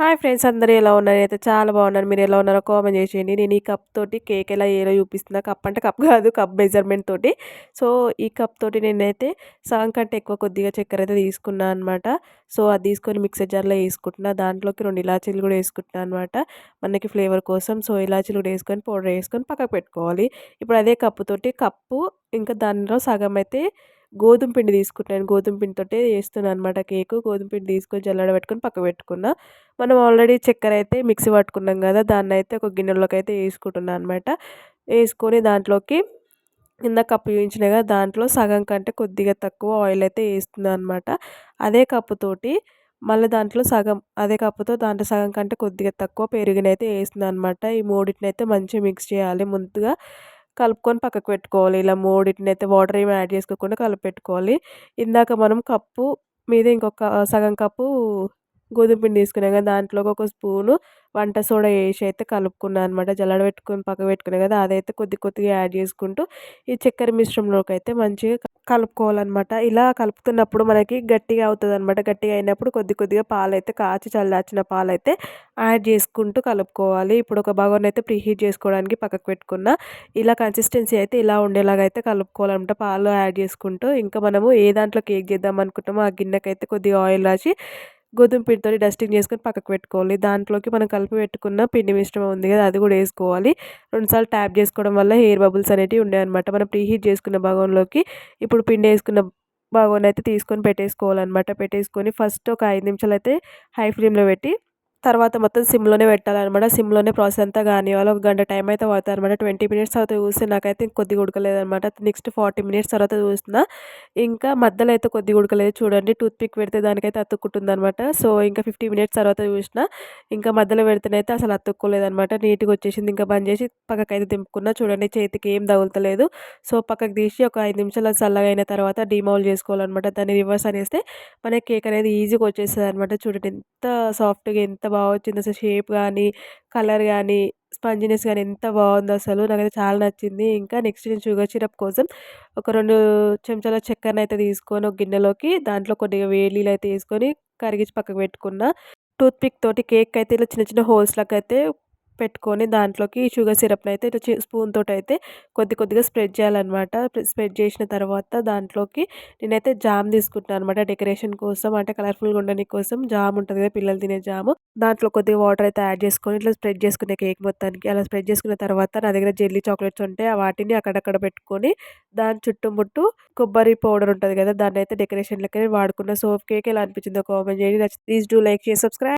Hi friends అందరూ ఎలా ఉన్నారు? అయితే చాలా బాగున్నారు మీరు ఎలా ఉన్నారో కామెంట్ చేసేయండి నేను ఈ కప్ తోటి కేక్ ఎలా ఏలా చూపిస్తున్నా. కప్ అంటే కప్ కాదు కప్ మెజర్మెంట్ తోటి. సో ఈ కప్ తోటి నేనైతే సగం కంటే ఎక్కువ కొద్దిగా చక్కెర అయితే తీసుకున్నాను అనమాట సో అది తీసుకొని మిక్సర్ జార్లో వేసుకుంటున్నా. దాంట్లోకి రెండు ఇలాచీలు కూడా వేసుకుంటున్నాను అనమాట మనకి ఫ్లేవర్ కోసం. సో ఇలాచీలు కూడా వేసుకొని పౌడర్ వేసుకొని పక్కకు పెట్టుకోవాలి. ఇప్పుడు అదే కప్పు తోటి కప్పు ఇంకా దానిలో సగం అయితే గోధుమ పిండి తీసుకుంటాను గోధుమ పిండితోటే చేస్తున్నాను అనమాట కేకు. గోధుమ పిండి తీసుకొని జల్లడ పెట్టుకొని పక్క పెట్టుకున్నా. మనం ఆల్రెడీ చక్కెర అయితే మిక్సీ పట్టుకున్నాం కదా దాన్ని అయితే ఒక గిన్నెలోకి అయితే వేసుకుంటున్నాను అనమాట వేసుకొని దాంట్లోకి కింద కప్పు చూపించిన కదా దాంట్లో సగం కంటే కొద్దిగా తక్కువ ఆయిల్ అయితే వేస్తున్నాను అనమాట అదే కప్పుతోటి మళ్ళీ దాంట్లో సగం అదే కప్పుతో దాంట్లో సగం కంటే కొద్దిగా తక్కువ పెరుగునైతే వేస్తుంది అనమాట ఈ మూడింటినైతే మంచిగా మిక్స్ చేయాలి ముందుగా. కలుపుకొని పక్కకు పెట్టుకోవాలి. ఇలా మూడింటిని అయితే వాటర్ ఏమి యాడ్ చేసుకోకుండా కలిపి పెట్టుకోవాలి ఇందాక మనం కప్పు మీద ఇంకొక సగం కప్పు గోధుమ పిండి తీసుకున్నాం కదా దాంట్లో ఒక స్పూను వంట సోడా వేసి అయితే కలుపుకున్నాను అనమాట జల్లడ పెట్టుకుని పక్క పెట్టుకున్నాం కదా అదైతే కొద్ది కొద్దిగా యాడ్ చేసుకుంటూ ఈ చక్కెర మిశ్రమంలోకి అయితే మంచిగా కలుపుకోవాలన్నమాట. ఇలా కలుపుతున్నప్పుడు మనకి గట్టిగా అవుతుంది అనమాట గట్టిగా అయినప్పుడు కొద్ది కొద్దిగా పాలు అయితే కాచి చల్లార్చిన పాలు అయితే యాడ్ చేసుకుంటూ కలుపుకోవాలి. ఇప్పుడు ఒక బగోన్ అయితే ప్రీహీట్ చేసుకోవడానికి పక్కకు పెట్టుకున్న ఇలా కన్సిస్టెన్సీ అయితే ఇలా ఉండేలాగా అయితే కలుపుకోవాలన్నమాట. పాలు యాడ్ చేసుకుంటూ ఇంకా మనము ఏ దాంట్లో కేక్ చేద్దాం అనుకుంటామో ఆ గిన్నెకైతే కొద్దిగా ఆయిల్ రాసి గోధుమ పిండితో డస్టింగ్ చేసుకొని పక్కకు పెట్టుకోవాలి. దాంట్లోకి మనం కలిపి పెట్టుకున్న పిండి మిశ్రమం ఉంది కదా అది కూడా వేసుకోవాలి. రెండుసార్లు ట్యాప్ చేసుకోవడం వల్ల హెయిర్ బబుల్స్ అనేవి ఉండే అనమాట మనం ప్రీహీట్ చేసుకున్న భాగంలోకి ఇప్పుడు పిండి వేసుకున్న భాగం అయితే తీసుకొని పెట్టేసుకోవాలన్నమాట. పెట్టేసుకొని ఫస్ట్ ఒక ఐదు నిమిషాలు అయితే హై ఫ్లేమ్లో పెట్టి తర్వాత మొత్తం సిమ్లోనే పెట్టాలన్నమాట. సిమ్లోనే ప్రాసెస్ అంతా కానివ్వాలి. ఒక గంట టైం అయితే పడుతుంది అనమాట ట్వంటీ మినిట్స్ తర్వాత చూస్తే నాకైతే కొద్దిగా ఉడకలేదనమాట నెక్స్ట్ ఫార్టీ మినిట్స్ తర్వాత చూసిన ఇంకా మధ్యలో అయితే కొద్దిగా ఉడకలేదు. చూడండి టూత్ పిక్ పెడితే దానికైతే అతుక్కుంటుంది అనమాట సో ఇంకా ఫిఫ్టీ మినిట్స్ తర్వాత చూసిన ఇంకా మధ్యలో పెడితేనైతే అసలు అతుక్కోలేదనమాట నీట్గా వచ్చేసింది. ఇంకా బంద్ చేసి పక్కకైతే దింపుకున్నా. చూడండి చేతికి ఏం తగులుతలేదు. సో పక్కకు తీసి ఒక ఐదు నిమిషాలు చల్లగా అయిన తర్వాత డిమౌల్ చేసుకోవాలన్నమాట. దాన్ని రివర్స్ అనేస్తే మనకి కేక్ అనేది ఈజీగా వచ్చేస్తుంది అనమాట చూడండి ఎంత సాఫ్ట్గా ఎంత బాగా వచ్చింది. అసలు షేప్ కానీ కలర్ కానీ స్పంజినెస్ కానీ ఎంత బాగుందో అసలు నాకైతే చాలా నచ్చింది. ఇంకా నెక్స్ట్ నేను షుగర్ సిరప్ కోసం ఒక రెండు చెంచాల చక్కెరని అయితే తీసుకొని ఒక గిన్నెలోకి దాంట్లో కొద్దిగా వేలీలు అయితే వేసుకొని కరిగించి పక్కకు పెట్టుకున్న టూత్పిక్ తోటి కేక్ అయితే ఇలా చిన్న చిన్న హోల్స్ లాగా అయితే పెట్టుకొని దాంట్లోకి షుగర్ సిరప్ని అయితే ఇట్లా స్పూన్ తోటి అయితే కొద్ది కొద్దిగా స్ప్రెడ్ చేయాలన్నమాట. స్ప్రెడ్ చేసిన తర్వాత దాంట్లోకి నేనైతే జామ్ తీసుకుంటాను అనమాట డెకరేషన్ కోసం అంటే కలర్ఫుల్గా ఉండని కోసం జామ్ ఉంటుంది కదా పిల్లలు తినే జాము. దాంట్లో కొద్దిగా వాటర్ అయితే యాడ్ చేసుకొని ఇట్లా స్ప్రెడ్ చేసుకునే కేక్ మొత్తానికి. అలా స్ప్రెడ్ చేసుకున్న తర్వాత నా దగ్గర జెల్లీ చాక్లెట్స్ ఉంటే వాటిని అక్కడక్కడ పెట్టుకొని దాని చుట్టుముట్టు కొబ్బరి పౌడర్ ఉంటుంది కదా దాన్ని అయితే డెకరేషన్ లెక్క వాడుకున్న సోప్ కేక్ ఎలా అనిపించిందో కామెంట్ చేయండి. ప్లీజ్ డూ లైక్ చేసి సబ్స్క్రైబ్.